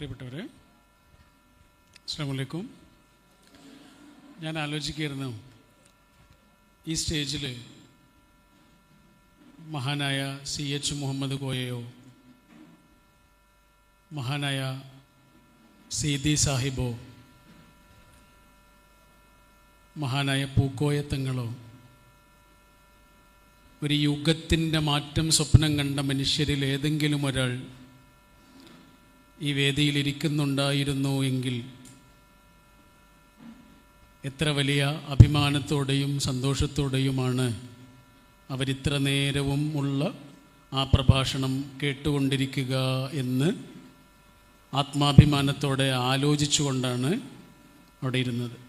പ്രിയപ്പെട്ടവരെ അസ്സാമലൈക്കും ഞാൻ ആലോചിക്കുകയായിരുന്നു ഈ സ്റ്റേജിൽ മഹാനായ സി എച്ച് മുഹമ്മദ് കോയയോ മഹാനായ സീതി സാഹിബോ മഹാനായ പൂക്കോയത്തങ്ങളോ ഒരു യുഗത്തിന്റെ മാറ്റം സ്വപ്നം കണ്ട മനുഷ്യരിൽ ഏതെങ്കിലും ഒരാൾ ഈ വേദിയിൽ ഇരിക്കുന്നുണ്ടായിരുന്നു എങ്കിൽ എത്ര വലിയ അഭിമാനത്തോടെയും സന്തോഷത്തോടെയുമാണ് അവരിത്ര നേരവും ഉള്ള ആ പ്രഭാഷണം കേട്ടുകൊണ്ടിരിക്കുക എന്ന് ആത്മാഭിമാനത്തോടെ ആലോചിച്ചുകൊണ്ടാണ് അവിടെ ഇരുന്നത്.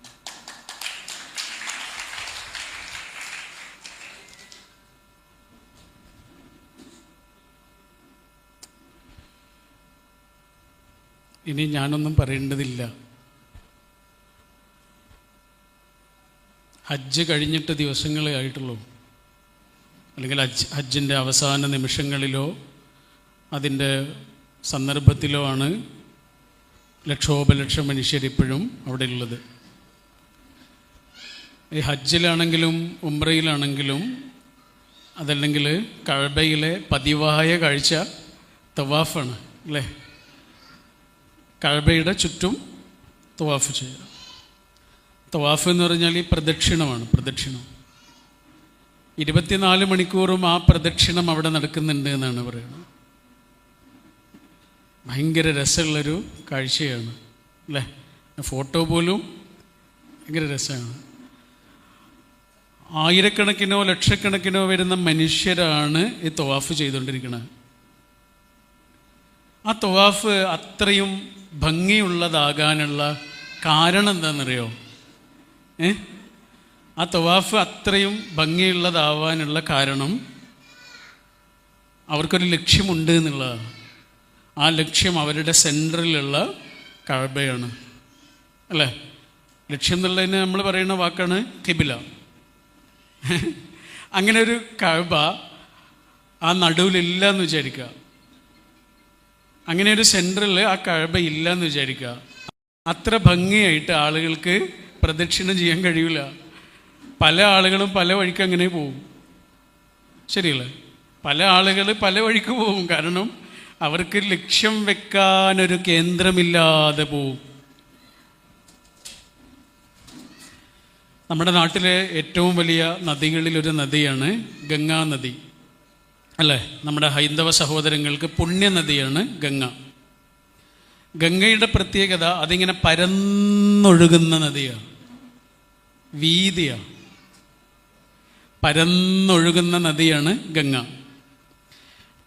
ഇനി ഞാനൊന്നും പറയേണ്ടതില്ല. ഹജ്ജ് കഴിഞ്ഞിട്ട് ദിവസങ്ങളേ ആയിട്ടുള്ളൂ. അല്ലെങ്കിൽ ഹജ്ജ് ഹജ്ജിന്റെ അവസാന നിമിഷങ്ങളിലോ അതിന്റെ സന്ദർഭത്തിലോ ആണ് ലക്ഷോപലക്ഷം മനുഷ്യരിപ്പോഴും അവിടെ ഉള്ളത് ഈ ഹജ്ജിലാണെങ്കിലും ഉംറയിലാണെങ്കിലും അതല്ലെങ്കിൽ കഴബയിലെ പതിവായ കാഴ്ച തവാഫാണ് അല്ലേ? കഴബയുടെ ചുറ്റും തവാഫ് ചെയ്യുക. തവാഫ് എന്ന് പറഞ്ഞാൽ ഈ പ്രദക്ഷിണമാണ് പ്രദക്ഷിണം. ഇരുപത്തിനാല് മണിക്കൂറും ആ പ്രദക്ഷിണം അവിടെ നടക്കുന്നുണ്ട് എന്നാണ് പറയുന്നത്. ഭയങ്കര രസമുള്ളൊരു കാഴ്ചയാണ് അല്ലേ? ഫോട്ടോ പോലും ഭയങ്കര രസമാണ്. ആയിരക്കണക്കിനോ ലക്ഷക്കണക്കിനോ വരുന്ന മനുഷ്യരാണ് ഈ തവാഫ് ചെയ്തുകൊണ്ടിരിക്കുന്നത്. ആ തവാഫ് അത്രയും ഭംഗിയുള്ളതാകാനുള്ള കാരണം എന്താണെന്നറിയോ ഏ? ആ തവാഫ് അത്രയും ഭംഗിയുള്ളതാവാനുള്ള കാരണം അവർക്കൊരു ലക്ഷ്യമുണ്ട് എന്നുള്ളതാണ്. ആ ലക്ഷ്യം അവരുടെ സെന്ററിലുള്ള കഴബയാണ് അല്ലേ? ലക്ഷ്യം എന്നുള്ളതിന് നമ്മൾ പറയുന്ന വാക്കാണ് കിബില. അങ്ങനെ ഒരു കഴബ ആ നടുവിലില്ല എന്ന് വിചാരിക്കുക. അങ്ങനെ ഒരു സെന്ററിൽ ആ കഴബ ഇല്ല എന്ന് വിചാരിക്കുക. അത്ര ഭംഗിയായിട്ട് ആളുകൾക്ക് പ്രദക്ഷിണം ചെയ്യാൻ കഴിയില്ല പല ആളുകളും പല വഴിക്ക് അങ്ങനെ പോകും ശരിയല്ലേ? പല ആളുകൾ പല വഴിക്ക് പോകും കാരണം അവർക്ക് ലക്ഷ്യം വെക്കാനൊരു കേന്ദ്രമില്ലാതെ പോവും. നമ്മുടെ നാട്ടിലെ ഏറ്റവും വലിയ നദികളിലൊരു നദിയാണ് ഗംഗാ നദി. അല്ലേ? നമ്മുടെ ഹൈന്ദവ സഹോദരങ്ങൾക്ക് പുണ്യനദിയാണ് ഗംഗ. ഗംഗയുടെ പ്രത്യേകത അതിങ്ങനെ പരന്നൊഴുകുന്ന നദിയാണ്. വീതിയാണ് പരന്നൊഴുകുന്ന നദിയാണ് ഗംഗ.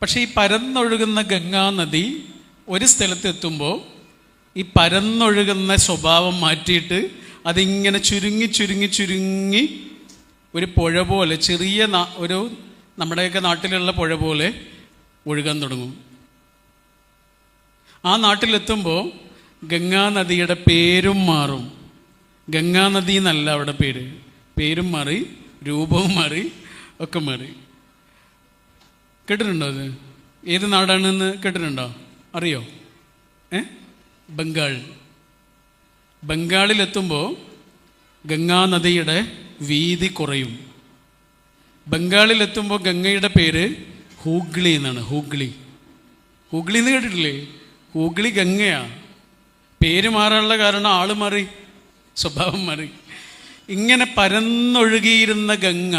പക്ഷേ ഈ പരന്നൊഴുകുന്ന ഗംഗാ നദി ഒരു സ്ഥലത്തെത്തുമ്പോൾ ഈ പരന്നൊഴുകുന്ന സ്വഭാവം മാറ്റിയിട്ട് അതിങ്ങനെ ചുരുങ്ങി ചുരുങ്ങി ചുരുങ്ങി ഒരു പുഴ പോലെ ചെറിയ ഒരു നമ്മുടെയൊക്കെ നാട്ടിലുള്ള പുഴ പോലെ ഒഴുകാൻ തുടങ്ങും. ആ നാട്ടിലെത്തുമ്പോൾ ഗംഗാനദിയുടെ പേരും മാറും. ഗംഗാനദി എന്നല്ല അവിടെ പേര്. പേരും മാറി രൂപവും മാറി ഒക്കെ മാറി. കേട്ടിട്ടുണ്ടോ അത്? ഏത് നാടാണെന്ന് കേട്ടിട്ടുണ്ടോ? അറിയോ? ഏ? ബംഗാൾ. ബംഗാളിലെത്തുമ്പോൾ ഗംഗാനദിയുടെ വീതി കുറയും. ബംഗാളിലെത്തുമ്പോൾ ഗംഗയുടെ പേര് ഹൂഗ്ലി എന്നാണ് ഹൂഗ്ലി. ഹൂഗ്ലി എന്ന് കേട്ടിട്ടില്ലേ? ഹൂഗ്ലി ഗംഗയാണ് പേര് മാറാനുള്ള കാരണം ആൾ മാറി സ്വഭാവം മാറി. ഇങ്ങനെ പരന്നൊഴുകിയിരുന്ന ഗംഗ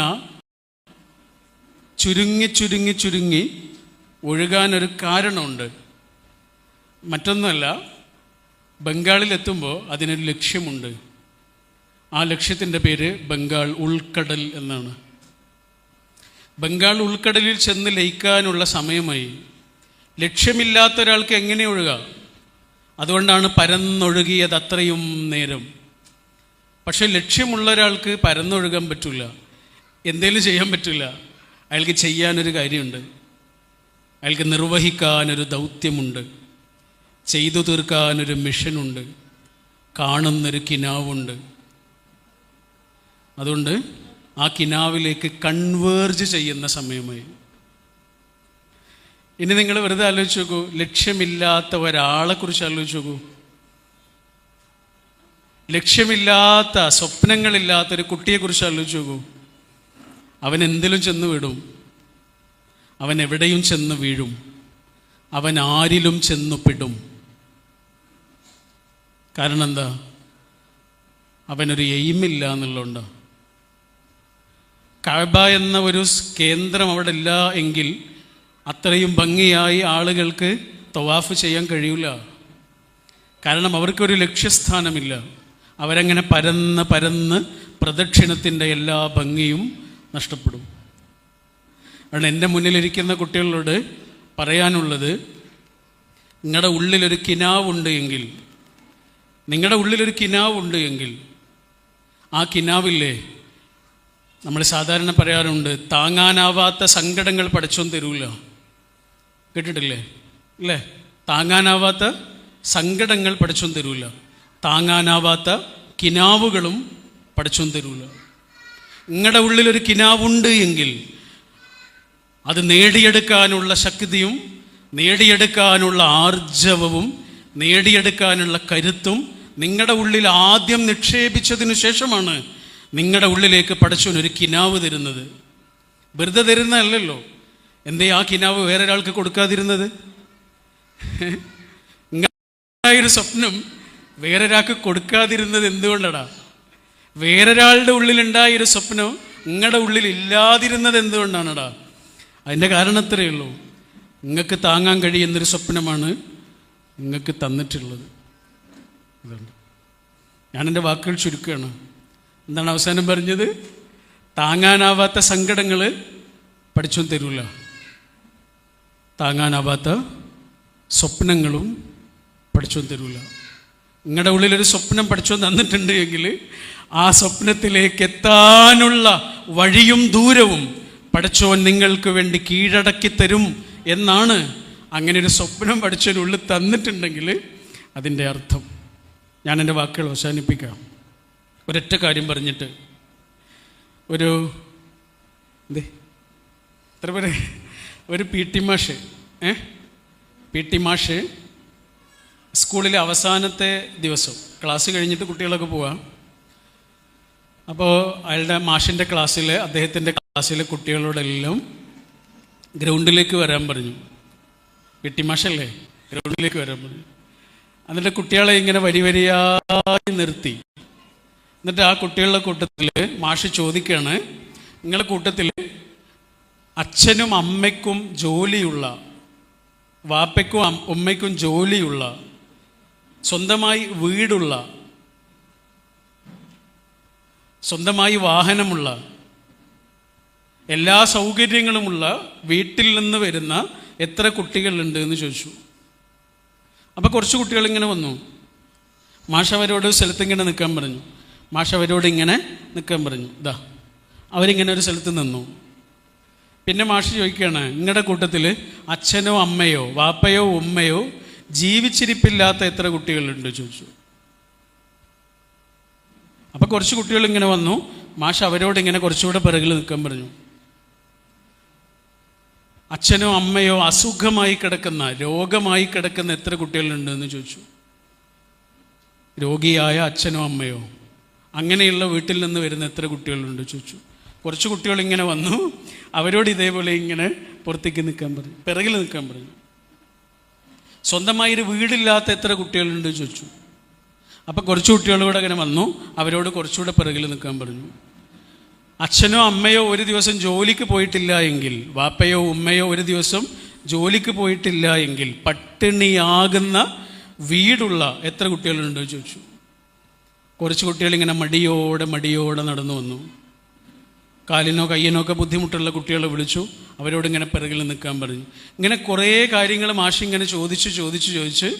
ചുരുങ്ങി ചുരുങ്ങി ചുരുങ്ങി ഒഴുകാനൊരു കാരണമുണ്ട്. മറ്റൊന്നുമല്ല ബംഗാളിലെത്തുമ്പോൾ അതിനൊരു ലക്ഷ്യമുണ്ട്. ആ ലക്ഷ്യത്തിന്റെ പേര് ബംഗാൾ ഉൾക്കടൽ എന്നാണ്. ബംഗാൾ ഉൾക്കടലിൽ ചെന്ന് ലയിക്കാനുള്ള സമയമായി. ലക്ഷ്യമില്ലാത്ത ഒരാൾക്ക് എങ്ങനെ ഒഴുകാം? അതുകൊണ്ടാണ് പരന്നൊഴുകിയത് അത്രയും നേരം. പക്ഷേ ലക്ഷ്യമുള്ള ഒരാൾക്ക് പരന്നൊഴുകാൻ പറ്റില്ല എന്തേലും ചെയ്യാൻ പറ്റില്ല അയാൾക്ക് ചെയ്യാനൊരു കാര്യമുണ്ട്. അയാൾക്ക് നിർവഹിക്കാനൊരു ദൗത്യമുണ്ട്. ചെയ്തു തീർക്കാനൊരു മിഷനുണ്ട്. കാണുന്നൊരു കിനാവുണ്ട്. അതുകൊണ്ട് ആ കിനാവിലേക്ക് കൺവേർജ് ചെയ്യുന്ന സമയമായി. ഇനി നിങ്ങൾ വെറുതെ ആലോചിച്ച് നോക്കൂ ലക്ഷ്യമില്ലാത്ത ഒരാളെ കുറിച്ച് ആലോചിച്ച് നോക്കൂ. ലക്ഷ്യമില്ലാത്ത സ്വപ്നങ്ങളില്ലാത്ത ഒരു കുട്ടിയെക്കുറിച്ച് ആലോചിച്ച് നോക്കൂ. അവൻ എന്തിലും ചെന്ന് വിടും. അവൻ എവിടെയും ചെന്ന് വീഴും. അവൻ ആരിലും ചെന്നു പെടും. കാരണം എന്താ? അവനൊരു എയിമില്ല എന്നുള്ളതുകൊണ്ട്. കഴബ എന്ന ഒരു കേന്ദ്രം അവിടെ ഇല്ല എങ്കിൽ അത്രയും ഭംഗിയായി ആളുകൾക്ക് തവാഫ് ചെയ്യാൻ കഴിയില്ല കാരണം അവർക്കൊരു ലക്ഷ്യസ്ഥാനമില്ല. അവരങ്ങനെ പരന്ന് പരന്ന് പ്രദക്ഷിണത്തിന്റെ എല്ലാ ഭംഗിയും നഷ്ടപ്പെടും. അതുകൊണ്ട് എന്റെ മുന്നിലിരിക്കുന്ന കുട്ടികളോട് പറയാനുള്ളത് നിങ്ങളുടെ ഉള്ളിലൊരു കിനാവുണ്ട് എങ്കിൽ നിങ്ങളുടെ ഉള്ളിലൊരു കിനാവുണ്ട് എങ്കിൽ ആ കിനാവില്ലേ നമ്മൾ സാധാരണ പറയാറുണ്ട് താങ്ങാനാവാത്ത സങ്കടങ്ങൾ പഠിച്ചോന്ന് തരൂല. കേട്ടിട്ടില്ലേ? അല്ലേ? താങ്ങാനാവാത്ത സങ്കടങ്ങൾ പഠിച്ചോന്ന് തരൂല. താങ്ങാനാവാത്ത കിനാവുകളും പഠിച്ചോന്ന് തരൂല. നിങ്ങളുടെ ഉള്ളിലൊരു കിനാവുണ്ട് എങ്കിൽ അത് നേടിയെടുക്കാനുള്ള ശക്തിയും നേടിയെടുക്കാനുള്ള ആർജവവും നേടിയെടുക്കാനുള്ള കരുത്തും നിങ്ങളുടെ ഉള്ളിൽ ആദ്യം നിക്ഷേപിച്ചതിനു ശേഷമാണ് നിങ്ങളുടെ ഉള്ളിലേക്ക് പടച്ചോൻ ഒരു കിനാവ് തരുന്നത്. വെറുതെ തരുന്നതല്ലല്ലോ. എന്തേ ആ കിനാവ് വേറെ വേറൊരാൾക്ക് കൊടുക്കാതിരുന്നത്? ഒരു സ്വപ്നം വേറൊരാൾക്ക് കൊടുക്കാതിരുന്നത് എന്തുകൊണ്ടടാ? വേറൊരാളുടെ ഉള്ളിലുണ്ടായ ഒരു സ്വപ്നം നിങ്ങളുടെ ഉള്ളിൽ ഇല്ലാതിരുന്നത് എന്തുകൊണ്ടാണടാ? അതിന്റെ കാരണം അത്രയേ ഉള്ളൂ. നിങ്ങൾക്ക് താങ്ങാൻ കഴിയുന്നൊരു സ്വപ്നമാണ് നിങ്ങൾക്ക് തന്നിട്ടുള്ളത്. എന്റെ വാക്കുകൾ ചുരുക്കുകയാണ്. എന്താണ് അവസാനം പറഞ്ഞത്? താങ്ങാനാവാത്ത സങ്കടങ്ങൾ പഠിച്ചു തരൂല. താങ്ങാനാവാത്ത സ്വപ്നങ്ങളും പഠിച്ചു തരൂല. നിങ്ങളുടെ ഉള്ളിലൊരു സ്വപ്നം പഠിച്ചു തന്നിട്ടുണ്ട് എങ്കിൽ ആ സ്വപ്നത്തിലേക്ക് എത്താനുള്ള വഴിയും ദൂരവും പഠിച്ചോൻ നിങ്ങൾക്ക് വേണ്ടി കീഴടക്കി തരും എന്നാണ് അങ്ങനെ ഒരു സ്വപ്നം പഠിച്ചതിനുള്ളിൽ തന്നിട്ടുണ്ടെങ്കിൽ അതിന്റെ അർത്ഥം. ഞാൻ എന്റെ വാക്കുകൾ അവസാനിപ്പിക്കാം. ഒരൊറ്റ കാര്യം പറഞ്ഞിട്ട്. ഒരു എന്തേ? എത്ര പേര്? ഒരു പി ടി മാഷ് ഏ? പി ടി മാഷ് സ്കൂളിലെ അവസാനത്തെ ദിവസം. ക്ലാസ് കഴിഞ്ഞിട്ട് കുട്ടികളൊക്കെ പോവാം. അപ്പോൾ അയാളുടെ മാഷിന്റെ ക്ലാസ്സിൽ അദ്ദേഹത്തിന്റെ ക്ലാസ്സിലെ കുട്ടികളോടെല്ലാം ഗ്രൗണ്ടിലേക്ക് വരാൻ പറഞ്ഞു. പി മാഷല്ലേ? ഗ്രൗണ്ടിലേക്ക് വരാൻ പറഞ്ഞു. എന്നിട്ട് കുട്ടികളെ ഇങ്ങനെ വരി വരിയായി നിർത്തി. എന്നിട്ട് ആ കുട്ടികളുടെ കൂട്ടത്തിൽ മാഷ് ചോദിക്കുകയാണ് നിങ്ങളുടെ കൂട്ടത്തിൽ അച്ഛനും അമ്മയ്ക്കും ജോലിയുള്ള വാപ്പയ്ക്കും ഉമ്മയ്ക്കും ജോലിയുള്ള സ്വന്തമായി വീടുള്ള സ്വന്തമായി വാഹനമുള്ള എല്ലാ സൗകര്യങ്ങളുമുള്ള വീട്ടിൽ നിന്ന് വരുന്ന എത്ര കുട്ടികളുണ്ട്? എന്ന് ചോദിച്ചു. അപ്പോൾ കുറച്ച് കുട്ടികൾ ഇങ്ങനെ വന്നു. മാഷവരോട് സ്ഥലത്ത് ഇങ്ങനെ നിൽക്കാൻ പറഞ്ഞു. മാഷ അവരോട് ഇങ്ങനെ നിൽക്കാൻ പറഞ്ഞു ഇതാ അവരിങ്ങനെ ഒരു സ്ഥലത്ത് നിന്നു. പിന്നെ മാഷ് ചോദിക്കുകയാണ് നിങ്ങളുടെ കൂട്ടത്തിൽ അച്ഛനോ അമ്മയോ വാപ്പയോ ഉമ്മയോ ജീവിച്ചിരിപ്പില്ലാത്ത എത്ര കുട്ടികളുണ്ട്? ചോദിച്ചു. അപ്പോൾ കുറച്ച് കുട്ടികൾ ഇങ്ങനെ വന്നു. മാഷ് അവരോട് ഇങ്ങനെ കുറച്ചുകൂടെ പിറകിൽ നിൽക്കാൻ പറഞ്ഞു. അച്ഛനോ അമ്മയോ അസുഖമായി കിടക്കുന്ന രോഗമായി കിടക്കുന്ന എത്ര കുട്ടികളുണ്ട്? എന്ന് ചോദിച്ചു. രോഗിയായ അച്ഛനോ അമ്മയോ അങ്ങനെയുള്ള വീട്ടിൽ നിന്ന് വരുന്ന എത്ര കുട്ടികളുണ്ട് ചോദിച്ചു. കുറച്ച് കുട്ടികൾ ഇങ്ങനെ വന്നു. അവരോട് ഇതേപോലെ ഇങ്ങനെ പുറത്തേക്ക് നിൽക്കാൻ പറഞ്ഞു. പിറകിൽ നിൽക്കാൻ പറഞ്ഞു. സ്വന്തമായി ഒരു വീടില്ലാത്ത എത്ര കുട്ടികളുണ്ട് ചോദിച്ചു. അപ്പം കുറച്ച് കുട്ടികൾ കൂടെ അങ്ങനെ വന്നു. അവരോട് കുറച്ചുകൂടെ പിറകിൽ നിൽക്കാൻ പറഞ്ഞു. അച്ഛനോ അമ്മയോ ഒരു ദിവസം ജോലിക്ക് പോയിട്ടില്ല എങ്കിൽ വാപ്പയോ ഉമ്മയോ ഒരു ദിവസം ജോലിക്ക് പോയിട്ടില്ല എങ്കിൽ പട്ടിണിയാകുന്ന വീടുള്ള എത്ര കുട്ടികളുണ്ടോ ചോദിച്ചു. കുറച്ച് കുട്ടികൾ ഇങ്ങനെ മടിയോടെ മടിയോടെ നടന്നു വന്നു. കാലിനോ കയ്യനോ ഒക്കെ ബുദ്ധിമുട്ടുള്ള കുട്ടികളെ വിളിച്ചു. അവരോട് ഇങ്ങനെ പിറകിൽ നിൽക്കാൻ പറഞ്ഞു. ഇങ്ങനെ കുറേ കാര്യങ്ങൾ മാഷി ഇങ്ങനെ ചോദിച്ച് ചോദിച്ച് ചോദിച്ച്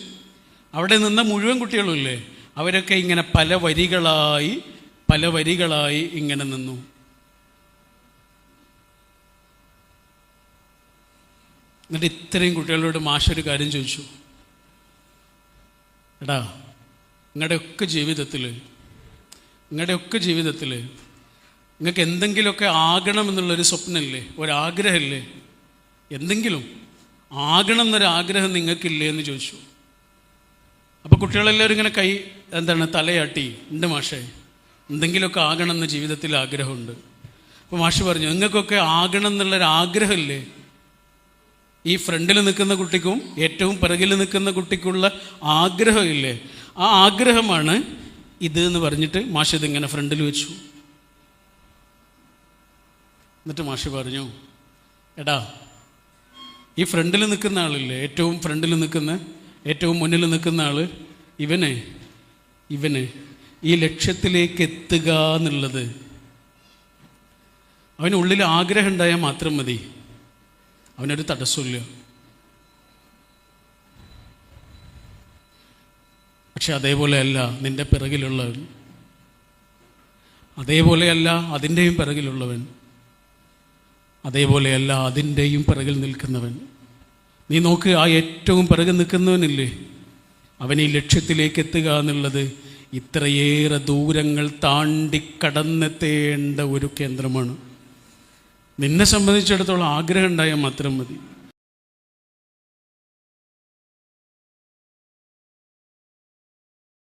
അവിടെ നിന്ന മുഴുവൻ കുട്ടികളും ഇല്ലേ? അവരൊക്കെ ഇങ്ങനെ പല വരികളായി പല വരികളായി ഇങ്ങനെ നിന്നു. എന്നിട്ട് ഇത്രയും കുട്ടികളോട് മാഷൊരു കാര്യം ചോദിച്ചു. എടാ നിങ്ങളുടെയൊക്കെ ജീവിതത്തിൽ നിങ്ങളുടെയൊക്കെ ജീവിതത്തിൽ നിങ്ങൾക്ക് എന്തെങ്കിലുമൊക്കെ ആകണമെന്നുള്ളൊരു സ്വപ്നമില്ലേ? ഒരാഗ്രഹമില്ലേ? എന്തെങ്കിലും ആകണം എന്നൊരാഗ്രഹം നിങ്ങൾക്കില്ലേ എന്ന് ചോദിച്ചു. അപ്പോൾ കുട്ടികളെല്ലാവരും ഇങ്ങനെ കൈ എന്താണ് തലയാട്ടി ഉണ്ട് മാഷേ എന്തെങ്കിലുമൊക്കെ ആകണം എന്ന ജീവിതത്തിൽ ആഗ്രഹമുണ്ട്. അപ്പോൾ മാഷ് പറഞ്ഞു നിങ്ങൾക്കൊക്കെ ആകണം എന്നുള്ളൊരാഗ്രഹമില്ലേ? ഈ ഫ്രണ്ടിൽ നിൽക്കുന്ന കുട്ടിക്കും ഏറ്റവും പിറകിൽ നിൽക്കുന്ന കുട്ടിക്കുള്ള ആഗ്രഹമില്ലേ? ആ ആഗ്രഹമാണ് ഇത് എന്ന് പറഞ്ഞിട്ട് മാഷ് ഇതിങ്ങനെ ഫ്രണ്ടിൽ വെച്ചു. എന്നിട്ട് മാഷ് പറഞ്ഞു എടാ ഈ ഫ്രണ്ടിൽ നിൽക്കുന്ന ആളില്ലേ ഏറ്റവും ഫ്രണ്ടിൽ നിൽക്കുന്ന ഏറ്റവും മുന്നിൽ നിൽക്കുന്ന ആൾ ഇവന് ഇവന് ഈ ലക്ഷ്യത്തിലേക്ക് എത്തുക എന്നുള്ളത്. അവനുള്ളിൽ ആഗ്രഹം ഉണ്ടായാൽ മാത്രം മതി. അവനൊരു തടസ്സമില്ല പക്ഷെ അതേപോലെയല്ല നിന്റെ പിറകിലുള്ളവൻ. അതേപോലെയല്ല അതിന്റെയും പിറകിലുള്ളവൻ. അതേപോലെയല്ല അതിന്റെയും പിറകിൽ നിൽക്കുന്നവൻ. നീ നോക്ക് ആ ഏറ്റവും പിറകിൽ നിൽക്കുന്നവനില്ലേ? അവൻ ഈ ലക്ഷ്യത്തിലേക്ക് എത്തുക എന്നുള്ളത് ഇത്രയേറെ ദൂരങ്ങൾ താണ്ടി കടന്നെത്തേണ്ട ഒരു കേന്ദ്രമാണ്. നിന്നെ സംബന്ധിച്ചിടത്തോളം ആഗ്രഹം ഉണ്ടായാൽ മാത്രം മതി.